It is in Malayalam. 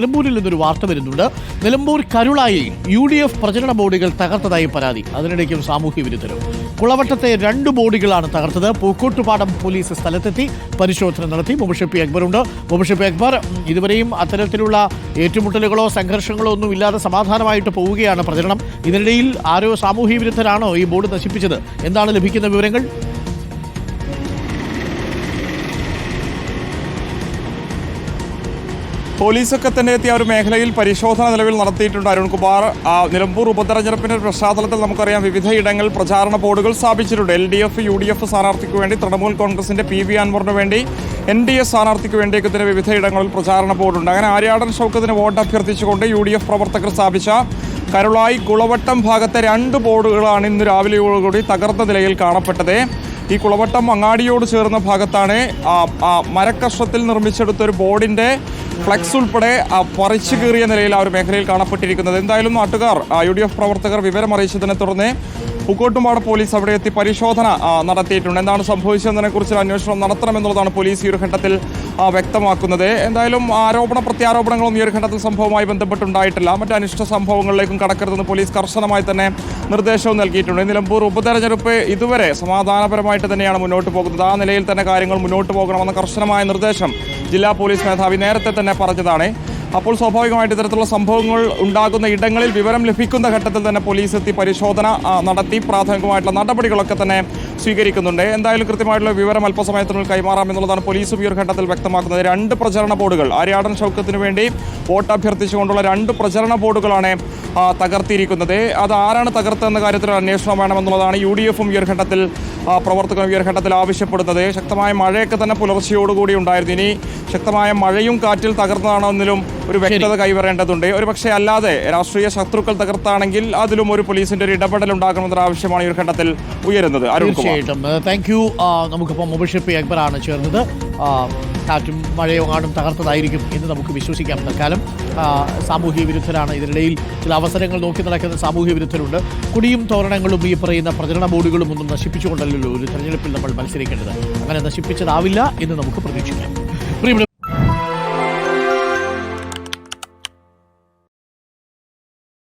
നിലമ്പൂരിൽ നിന്നൊരു വാർത്ത വരുന്നുണ്ട്. Nilambur Karulai U D F പ്രചരണ ബോർഡുകൾ തകർത്തതായി പരാതി. അതിനിടയ്ക്കും സാമൂഹ്യ വിരുദ്ധരും. കുളവട്ടത്തെ രണ്ട് ബോർഡുകളാണ് തകർത്തത്. പൂക്കോട്ടുപാടം പോലീസ് സ്ഥലത്തെത്തി പരിശോധന നടത്തി. മുബഷപ്പി അക്ബറുണ്ട് മുബഷപ്പി അക്ബർ ഇതുവരെയും അത്തരത്തിലുള്ള ഏറ്റുമുട്ടലുകളോ സംഘർഷങ്ങളോ ഒന്നും ഇല്ലാതെ സമാധാനമായിട്ട് പോവുകയാണ് പ്രചരണം. ഇതിനിടയിൽ ആരോ സാമൂഹ്യ വിരുദ്ധരാണോ ഈ ബോർഡ് നശിപ്പിച്ചത്? എന്താണ് ലഭിക്കുന്ന വിവരങ്ങൾ? പോലീസൊക്കെ തന്നെ എത്തിയ ഒരു മേഖലയിൽ പരിശോധന നിലവിൽ നടത്തിയിട്ടുണ്ട് അരുൺകുമാർ. നിലമ്പൂർ ഉപതെരഞ്ഞെടുപ്പിന്റെ പശ്ചാത്തലത്തിൽ നമുക്കറിയാം വിവിധ ഇടങ്ങൾ പ്രചാരണ ബോർഡുകൾ സ്ഥാപിച്ചിട്ടുണ്ട്. L D F U D F സ്ഥാനാർത്ഥിക്ക് വേണ്ടി തൃണമൂൽ കോൺഗ്രസിന്റെ പി വി അൻവറിന് വേണ്ടി എൻ ഡി എ സ്ഥാനാർത്ഥിക്ക് വേണ്ടിയൊക്കെ തന്നെ വിവിധ ഇടങ്ങളിൽ പ്രചാരണ ബോർഡുണ്ട്. അങ്ങനെ ആര്യാടൻ ഷൗക്കത്തിന് വോട്ട് അഭ്യർത്ഥിച്ചുകൊണ്ട് യു ഡി എഫ് പ്രവർത്തകർ സ്ഥാപിച്ച കരുളായി കുളവട്ടം ഭാഗത്തെ രണ്ട് ബോർഡുകളാണ് ഇന്ന് രാവിലെയോടുകൂടി തകർന്ന നിലയിൽ കാണപ്പെട്ടത്. ഈ കുളവട്ടം അങ്ങാടിയോട് ചേർന്ന ഭാഗത്താണ് മരക്കഷ്ണത്തിൽ നിർമ്മിച്ചെടുത്ത ഒരു ബോർഡിന്റെ ഫ്ലെക്സ് ഉൾപ്പെടെ പറിച്ചു കീറിയ നിലയിൽ ആ ഒരു മേഖലയിൽ കാണപ്പെട്ടിരിക്കുന്നത്. എന്തായാലും നാട്ടുകാർ യു ഡി എഫ് പ്രവർത്തകർ വിവരം അറിയിച്ചതിനെ തുടർന്ന് പൂക്കോട്ടുംപാട് പോലീസ് അവിടെ എത്തി പരിശോധന നടത്തിയിട്ടുണ്ട്. എന്താണ് സംഭവിച്ചതിനെ കുറിച്ച് അന്വേഷണം നടത്തണമെന്നുള്ളതാണ് പോലീസ് ഈ ഒരു ഘട്ടത്തിൽ വ്യക്തമാക്കുന്നത്. എന്തായാലും ആരോപണ പ്രത്യാരോപണങ്ങളൊന്നും ഈ ഒരു ഘട്ടത്തിൽ സംഭവവുമായി ബന്ധപ്പെട്ടുണ്ടായിട്ടില്ല. മറ്റ് അനിഷ്ട സംഭവങ്ങളിലേക്കും കടക്കരുതെന്ന് പോലീസ് കർശനമായി തന്നെ നിർദ്ദേശവും നൽകിയിട്ടുണ്ട്. നിലമ്പൂർ ഉപതെരഞ്ഞെടുപ്പ് ഇതുവരെ സമാധാനപരമായിട്ട് തന്നെയാണ് മുന്നോട്ട് പോകുന്നത്. ആ നിലയിൽ തന്നെ കാര്യങ്ങൾ മുന്നോട്ട് പോകണമെന്ന കർശനമായ നിർദ്ദേശം ജില്ലാ പോലീസ് മേധാവി നേരത്തെ തന്നെ പറഞ്ഞതാണ്. അപ്പോൾ സ്വാഭാവികമായിട്ട് ഇത്തരത്തിലുള്ള സംഭവങ്ങൾ ഉണ്ടാകുന്ന ഇടങ്ങളിൽ വിവരം ലഭിക്കുന്ന ഘട്ടത്തിൽ തന്നെ പോലീസ് എത്തി പരിശോധന നടത്തി പ്രാഥമികമായിട്ടുള്ള നടപടികളൊക്കെ തന്നെ സ്വീകരിക്കുന്നുണ്ട്. എന്തായാലും കൃത്യമായിട്ടുള്ള വിവരം അല്പസമയത്തിനുള്ളിൽ കൈമാറാം എന്നുള്ളതാണ് പോലീസും ഈ ഒരു ഘട്ടത്തിൽ വ്യക്തമാക്കുന്നത്. രണ്ട് പ്രചരണ ബോർഡുകൾ ആര്യാടൻ ഷൗക്കത്തിന് വേണ്ടി വോട്ട് അഭ്യർത്ഥിച്ചുകൊണ്ടുള്ള രണ്ട് പ്രചരണ ബോർഡുകളാണ് ആ, തകർത്തിരിക്കുന്നത്. അത് ആരാണ് തകർത്തതെന്ന കാര്യത്തിൽ അന്വേഷണം വേണമെന്നുള്ളതാണ് യു ഡി എഫും ഈ ഒരു ഘട്ടത്തിൽ പ്രവർത്തകരും ഈ ഒരു ഘട്ടത്തിൽ ആവശ്യപ്പെടുന്നത്. ശക്തമായ മഴയൊക്കെ തന്നെ പുലർച്ചയോടുകൂടി ഉണ്ടായിരുന്നു. ഇനി ശക്തമായ മഴയും കാറ്റിൽ തകർന്നതാണെന്നതിലും ഒരു വ്യക്തത കൈവരേണ്ടതുണ്ട്. ഒരു പക്ഷേ അല്ലാതെ രാഷ്ട്രീയ ശത്രുക്കൾ തകർത്താണെങ്കിൽ അതിലും ഒരു പോലീസിന്റെ ഒരു ഇടപെടൽ ഉണ്ടാകണമെന്നൊരു ആവശ്യമാണ് ഈ ഒരു ഘട്ടത്തിൽ ഉയരുന്നത്. അരുൺ തീർച്ചയായിട്ടും. Thank you. നമുക്കിപ്പോൾ മുബഷിപ്പി അക്ബറാണ് ചേർന്നത്. കാറ്റും മഴയോ കാണും തകർത്തതായിരിക്കും എന്ന് നമുക്ക് വിശ്വസിക്കാം തൽക്കാലം സാമൂഹ്യ വിരുദ്ധരാണ് ഇതിനിടയിൽ ചില അവസരങ്ങൾ നോക്കി നടക്കുന്ന സാമൂഹ്യ വിരുദ്ധരുണ്ട്. കുടിയും തോരണങ്ങളും ഈ പറയുന്ന പ്രചരണ ബോർഡുകളും ഒന്നും നശിപ്പിച്ചുകൊണ്ടല്ലല്ലോ ഒരു തെരഞ്ഞെടുപ്പിൽ നമ്മൾ മത്സരിക്കേണ്ടത്. അങ്ങനെ നശിപ്പിച്ചതാവില്ല എന്ന് നമുക്ക് പ്രതീക്ഷിക്കാം.